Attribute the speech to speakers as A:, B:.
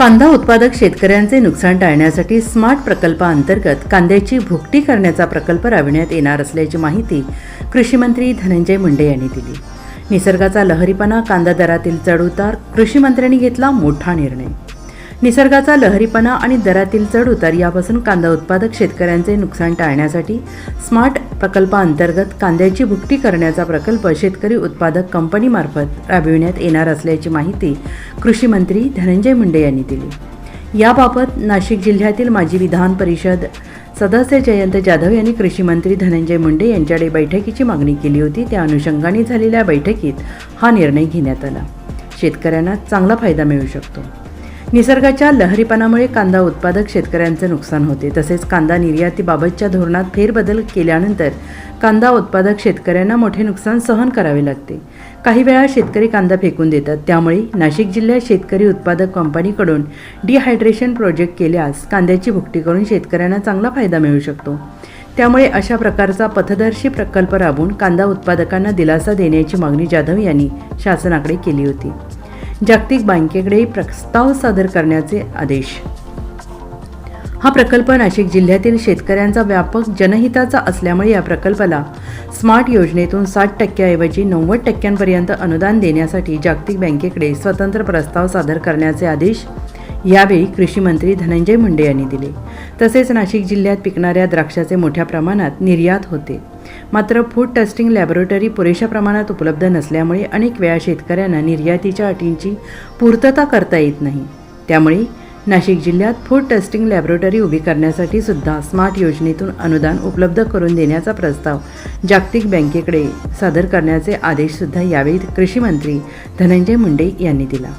A: कांदा उत्पादक शेतकऱ्यांचे नुकसान टाळण्यासाठी स्मार्ट प्रकल्पाअंतर्गत कांद्याची भुकटी करण्याचा प्रकल्प राबविण्यात येणार असल्याची माहिती कृषीमंत्री धनंजय मुंडे यांनी दिली. निसर्गाचा लहरीपणा कांदा दरातील चढउतार कृषीमंत्र्यांनी घेतला मोठा निर्णय. निसर्गाचा लहरीपणा आणि दरातील चढउतार यापासून कांदा उत्पादक शेतकऱ्यांचे नुकसान टाळण्यासाठी स्मार्ट प्रकल्पाअंतर्गत कांद्याची भुकटी करण्याचा प्रकल्प शेतकरी उत्पादक कंपनीमार्फत राबविण्यात येणार असल्याची माहिती कृषी मंत्री धनंजय मुंडे यांनी दिली. याबाबत नाशिक जिल्ह्यातील माजी विधान परिषद सदस्य जयंत जाधव यांनी कृषी मंत्री धनंजय मुंडे यांच्याकडे बैठकीची मागणी केली होती. त्या अनुषंगाने झालेल्या बैठकीत हा निर्णय घेण्यात आला. शेतकऱ्यांना चांगला फायदा मिळू शकतो. निसर्गाच्या लहरीपणामुळे कांदा उत्पादक शेतकऱ्यांचे नुकसान होते. तसेच कांदा निर्यातीबाबतच्या धोरणात फेरबदल केल्यानंतर कांदा उत्पादक शेतकऱ्यांना मोठे नुकसान सहन करावे लागते. काही वेळा शेतकरी कांदा फेकून देतात. त्यामुळे नाशिक जिल्ह्यात शेतकरी उत्पादक कंपनीकडून डिहायड्रेशन प्रोजेक्ट केल्यास कांद्याची भुकटी करून शेतकऱ्यांना चांगला फायदा मिळू शकतो. त्यामुळे अशा प्रकारचा पथदर्शी प्रकल्प राबवून कांदा उत्पादकांना दिलासा देण्याची मागणी जाधव यांनी शासनाकडे केली होती. जागतिक बँकेकडे प्रस्ताव सादर करण्याचे आदेश. हा प्रकल्प नाशिक जिल्ह्यातील शेतकऱ्यांचा व्यापक जनहिताचा असल्यामुळे या प्रकल्पाला स्मार्ट योजनेतून साठ टक्क्याऐवजी नव्वद टक्क्यांपर्यंत अनुदान देण्यासाठी जागतिक बँकेकडे स्वतंत्र प्रस्ताव सादर करण्याचे आदेश यावेळी कृषी मंत्री धनंजय मुंडे यांनी दिले. तसेच नाशिक जिल्ह्यात पिकणाऱ्या द्राक्षाचे मोठ्या प्रमाणात निर्यात होते. मात्र फूड टेस्टिंग लॅबोरेटरी पुरेशा प्रमाणात उपलब्ध नसल्यामुळे अनेक वेळा शेतकऱ्यांना निर्यातीच्या अटींची पूर्तता करता येत नाही. त्यामुळे नाशिक जिल्ह्यात फूड टेस्टिंग लॅबोरेटरी उभी करण्यासाठी सुद्धा स्मार्ट योजनेतून अनुदान उपलब्ध करून देण्याचा प्रस्ताव जागतिक बँकेकडे सादर करण्याचे आदेशसुद्धा यावेळी कृषी मंत्री धनंजय मुंडे यांनी दिला.